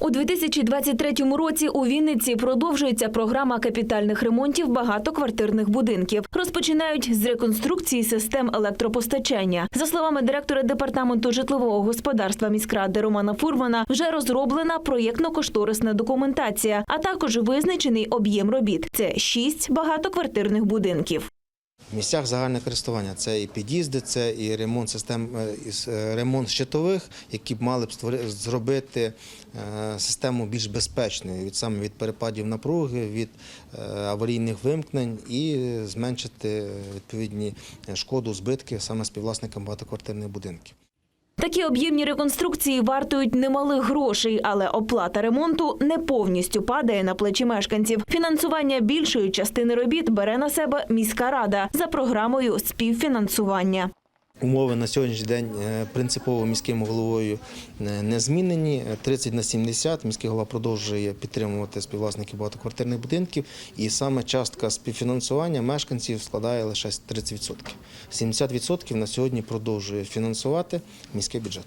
У 2023 році у Вінниці продовжується програма капітальних ремонтів багатоквартирних будинків. Розпочинають з реконструкції систем електропостачання. За словами директора департаменту житлового господарства міськради Романа Фурмана, вже розроблена проєктно-кошторисна документація, а також визначений об'єм робіт. Це шість багатоквартирних будинків. Місцях загального користування це і під'їзди, це і ремонт систем і із- е, ремонт щитових, які б мали б створити, зробити е, систему більш безпечною від саме від перепадів напруги, від е, аварійних вимкнень і зменшити е, відповідні е, шкоду, збитки саме співвласникам багатоквартирних будинків. Такі об'ємні реконструкції вартують немалих грошей, але оплата ремонту не повністю падає на плечі мешканців. Фінансування більшої частини робіт бере на себе міська рада за програмою співфінансування. Умови на сьогоднішній день е, принципово міським головою е, не змінені. Е, 30 на 70. Міський голова продовжує підтримувати співвласників багатоквартирних будинків, і саме частка співфінансування мешканців складає лише 30%. 70% на сьогодні продовжує фінансувати міський бюджет.